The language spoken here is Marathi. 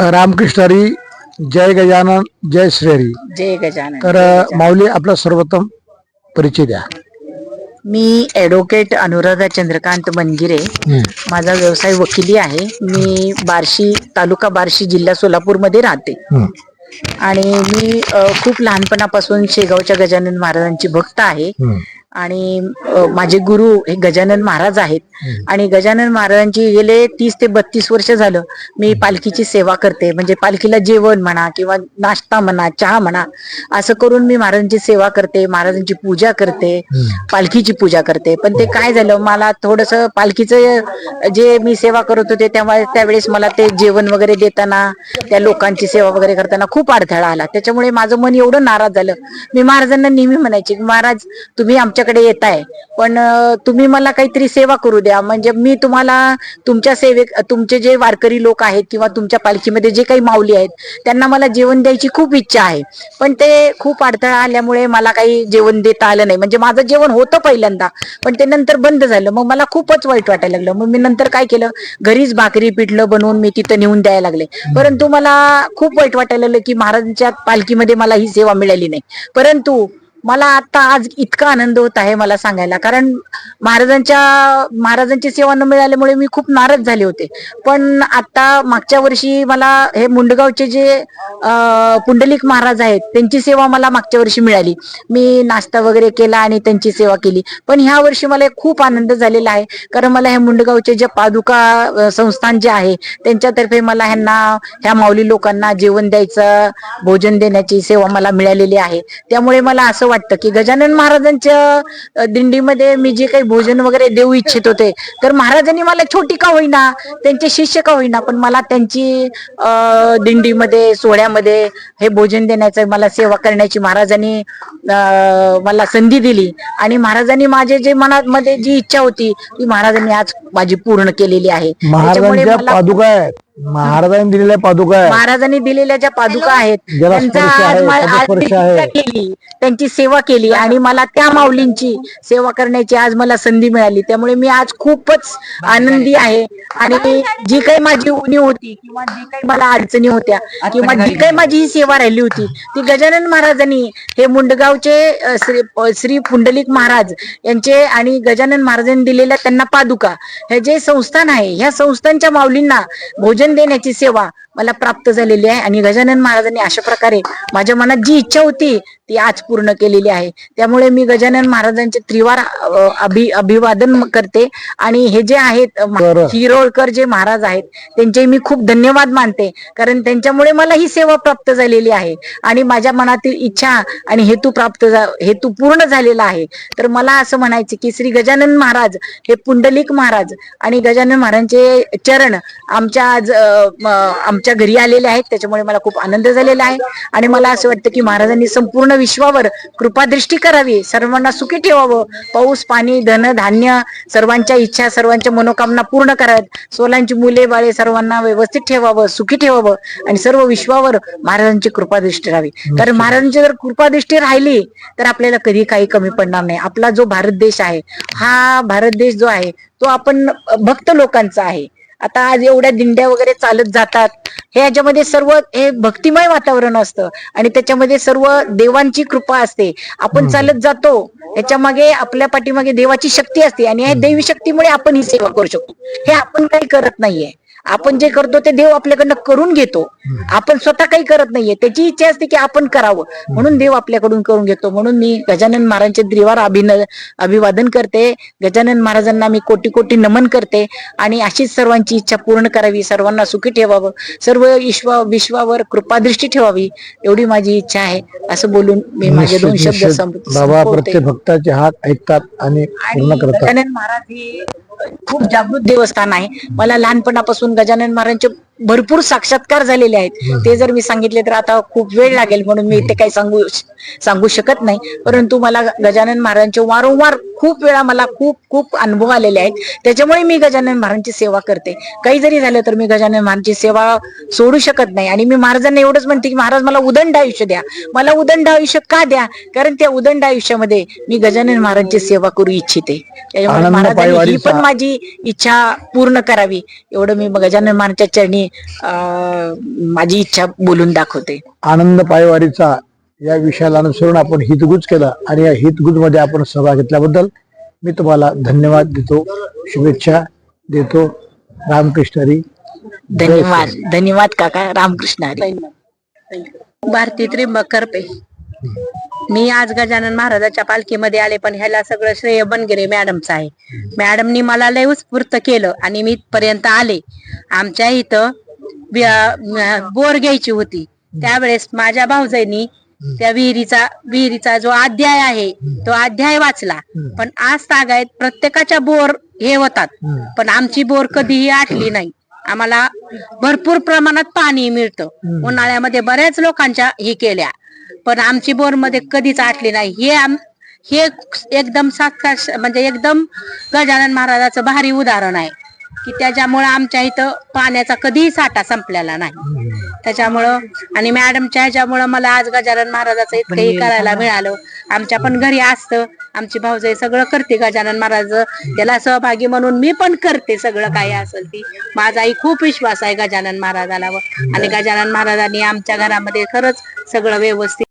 रामकृष्णारी जय गजानन जय श्रीहरी. जय गजानन तर. माऊली आपला सर्वोत्तम परिचय द्या. मी ॲडव्होकेट अनुराधा चंद्रकांत बनगिरे माझा व्यवसाय वकिली आहे. मी बार्शी तालुका बार्शी जिल्हा सोलापूरमध्ये राहते. आणि मी अ, खूप लहानपणापासून शेगावच्या गजानन महाराजांची भक्त आहे. आणि माझे गुरु हे गजानन महाराज आहेत. आणि गजानन महाराजांची गेले तीस ते बत्तीस वर्ष झालं मी पालखीची सेवा करते. म्हणजे पालखीला जेवण म्हणा किंवा नाश्ता म्हणा चहा म्हणा असं करून मी महाराजांची सेवा करते महाराजांची पूजा करते पालखीची पूजा करते. पण ते काय झालं मला थोडस पालखीचं जे मी सेवा करत होते तेव्हा त्यावेळेस मला ते जेवण वगैरे देताना त्या लोकांची सेवा वगैरे करताना खूप अडथळा आला. त्याच्यामुळे माझं मन एवढं नाराज झालं. मी महाराजांना नेहमी म्हणायचे महाराज तुम्ही आमच्याकडे येताय पण तुम्ही मला काहीतरी सेवा करू द्या. म्हणजे मी तुम्हाला तुमच्या सेवेक तुमचे जे वारकरी लोक आहेत किंवा तुमच्या पालखीमध्ये जे काही माऊली आहेत त्यांना मला जेवण द्यायची खूप इच्छा आहे. पण ते खूप अडथळा आल्यामुळे मला काही जेवण देता आलं नाही. म्हणजे माझं जेवण होतं पहिल्यांदा पण ते नंतर बंद झालं. मग मला खूपच वाईट वाटायला लागलं. मग मी नंतर काय केलं? घरीच भाकरी पिठलं बनवून मी तिथं नेऊन द्यायला लागले. परंतु मला खूप वाईट वाटायला लागलं की महाराजांच्या पालखीमध्ये मला ही सेवा मिळाली नाही. परंतु मला आता आज इतका आनंद होत आहे मला सांगायला. कारण महाराजांच्या महाराजांची सेवा न मिळाल्यामुळे मी खूप नाराज झाले होते. पण आता मागच्या वर्षी मला हे मुंडगावचे जे पुंडलिक महाराज आहेत त्यांची सेवा मला मागच्या वर्षी मिळाली. मी नाश्ता वगैरे केला आणि त्यांची सेवा केली. पण ह्या वर्षी मला खूप आनंद झालेला आहे. कारण मला हे मुंडगावचे जे पादुका संस्थान जे आहे त्यांच्यातर्फे मला ह्यांना ह्या माऊली लोकांना जेवण द्यायचं भोजन देण्याची सेवा मला मिळालेली आहे. त्यामुळे मला असं वाटतं की गजानन महाराजांच्या दिंडीमध्ये मी जे काही भोजन वगैरे देऊ इच्छित होते तर महाराजांनी मला छोटी का होईना त्यांचे शिष्य का होईना पण मला त्यांची दिंडीमध्ये सोहळ्यामध्ये हे भोजन देण्याचं मला सेवा करण्याची महाराजांनी मला संधी दिली. आणि महाराजांनी माझे जे मनामध्ये जी इच्छा होती ती महाराजांनी आज माझी पूर्ण केलेली आहे. त्याच्यामुळे पादुका महाराजांनी दिलेल्या पादुका आहेत. महाराजांनी दिलेल्या ज्या पादुका आहेत ज्याला त्यांचा स्पर्श आज आहे, मा- त्याचा आज स्पर्श मी आहे. पूजा केली त्यांची सेवा केली आणि मला त्या माऊलींची सेवा करण्याची आज मला संधी मिळाली. त्यामुळे मी आज खूपच आनंदी आहे आणि जी काही माझी उणी होती किंवा जी काही मला अडचणी होत्या किंवा जी काही माझी ही सेवा राहिली होती ती गजानन महाराजांनी हे मुंडगावचे अ, श्री अ, श्री पुंडलिक महाराज यांचे आणि गजानन महाराजांनी दिलेल्या त्यांना पादुका. हे जे संस्थान आहे ह्या संस्थांच्या माऊलींना भोजन देण्याची सेवा मला प्राप्त झालेली आहे. आणि गजानन महाराजांनी अशा प्रकारे माझ्या मनात जी इच्छा होती ती आज पूर्ण केलेली आहे. त्यामुळे मी गजानन महाराजांचे त्रिवार अभि अभिवादन करते. आणि हे जे आहेत. शिरोळकर जे महाराज आहेत त्यांचे मी खूप धन्यवाद मानते. कारण त्यांच्यामुळे मला ही सेवा प्राप्त झालेली आहे. आणि माझ्या मनातील इच्छा आणि हेतू प्राप्त हेतू पूर्ण झालेला आहे. तर मला असं म्हणायचं की श्री गजानन महाराज हे पुंडलिक महाराज आणि गजानन महाराजांचे चरण आमच्या आज आमच्या घरी आलेले आहेत त्याच्यामुळे मला खूप आनंद झालेला आहे. आणि मला असं वाटतं की महाराजांनी संपूर्ण विश्वावर कृपादृष्टी करावी. सर्वांना सुखी ठेवावं. पाऊस पाणी धन धान्य सर्वांच्या इच्छा सर्वांच्या मनोकामना पूर्ण कराव्यात. सोलांची मुले बाळे सर्वांना व्यवस्थित ठेवावं सुखी ठेवावं आणि सर्व विश्वावर महाराजांची कृपादृष्टी राहावी. कारण महाराजांची जर कृपादृष्टी राहिली तर आपल्याला कधी काही कमी पडणार नाही. आपला जो भारत देश आहे हा भारत देश जो आहे तो आपण भक्त लोकांचा आहे. आता आज एवढ्या दिंड्या वगैरे चालत जातात. हे याच्यामध्ये सर्व हे भक्तिमय वातावरण असतं. आणि त्याच्यामध्ये सर्व देवांची कृपा असते. आपण चालत जातो. याच्या मागे आपल्या पाठीमागे देवाची शक्ती असते. आणि या देवी शक्तीमुळे आपण ही सेवा करू शकतो. हे आपण काही करत नाहीये. आपण जे करतो ते देव आपल्याकडनं करून घेतो. आपण स्वतः काही करत नाहीये. त्याची इच्छा असते की आपण करावं. म्हणून देव आपल्याकडून करून घेतो. म्हणून मी गजानन महाराजांचे द्रिवार अभिन अभिवादन करते. गजानन महाराजांना मी कोटी कोटी नमन करते. आणि अशीच सर्वांची इच्छा पूर्ण करावी. सर्वांना सुखी ठेवावं. सर्व विश्व विश्वावर कृपादृष्टी ठेवावी. एवढी माझी इच्छा आहे. असं बोलून मी माझे दोन शब्द बाबा. प्रत्येक भक्ताचे हात ऐकतात आणि महाराज हे खूप जागृत देवस्थान आहे मला लहानपणापासून गजानन महाराजांचे भरपूर साक्षात्कार झालेले आहेत. ते जर मी सांगितले तर आता खूप वेळ लागेल म्हणून मी ते काही सांगू सांगू शकत नाही. परंतु मला गजानन महाराजांचे वारंवार खूप वेळा मला खूप खूप अनुभव आलेले आहेत. त्याच्यामुळे मी गजानन महाराजांची सेवा करते. काही जरी झालं तर मी गजानन महाराजांची सेवा सोडू शकत नाही. आणि मी महाराजांना एवढंच म्हणते की महाराज मला उदंड आयुष्य द्या. मला उदंड आयुष्य का द्या? कारण त्या उदंड आयुष्यामध्ये मी गजानन महाराजांची सेवा करू इच्छिते. त्याच्यामुळे महाराजांनी ही पण माझी इच्छा पूर्ण करावी. एवढं मी गजानन महाराजांच्या चरणी माझी इच्छा बोलून दाखवते. आनंद पायवारीचा या विषयाला अनुसरून आपण हितगुज केला आणि या हितगुजमध्ये आपण सहभाग घेतल्याबद्दल मी तुम्हाला धन्यवाद देतो शुभेच्छा देतो रामकृष्ण हरी. धन्यवाद धन्यवाद काका रामकृष्ण हरी. भारती त्रिंबक करपे मी आज गजानन महाराजाच्या पालखीमध्ये आले पण ह्याला सगळं श्रेय बनगिरे मॅडमचं आहे. मॅडमनी मला लय उत्स्फूर्त केलं आणि मी इथपर्यंत आले. आमच्या इथं बोर घ्यायची होती. त्यावेळेस माझ्या भाऊजाईनी त्या विहिरीचा विहिरीचा जो अध्याय आहे तो अध्याय वाचला. पण आज तागायत प्रत्येकाच्या बोर हे होतात. पण आमची बोर कधीही आटली नाही. आम्हाला भरपूर प्रमाणात पाणी मिळतं. उन्हाळ्यामध्ये बऱ्याच लोकांच्या हे केल्या. पण आमची बोरमध्ये कधीच आटली नाही. हे आम हे एकदम साक्षात म्हणजे एकदम गजानन महाराजाचं भारी उदाहरण आहे. की त्याच्यामुळं आमच्या इथं पाण्याचा कधीही साठा संपलेला नाही. त्याच्यामुळं आणि मॅडमच्या ह्याच्यामुळं मला आज गजानन महाराजाचं इतकं हे करायला मिळालं. आमच्या पण घरी असतं. आमची भाऊजाई सगळं करते गजानन महाराज. त्याला सहभागी म्हणून मी पण करते सगळं काही असेल ती. माझाही खूप विश्वास आहे गजानन महाराजाला आणि गजानन महाराजांनी आमच्या घरामध्ये खरंच सगळं व्यवस्थित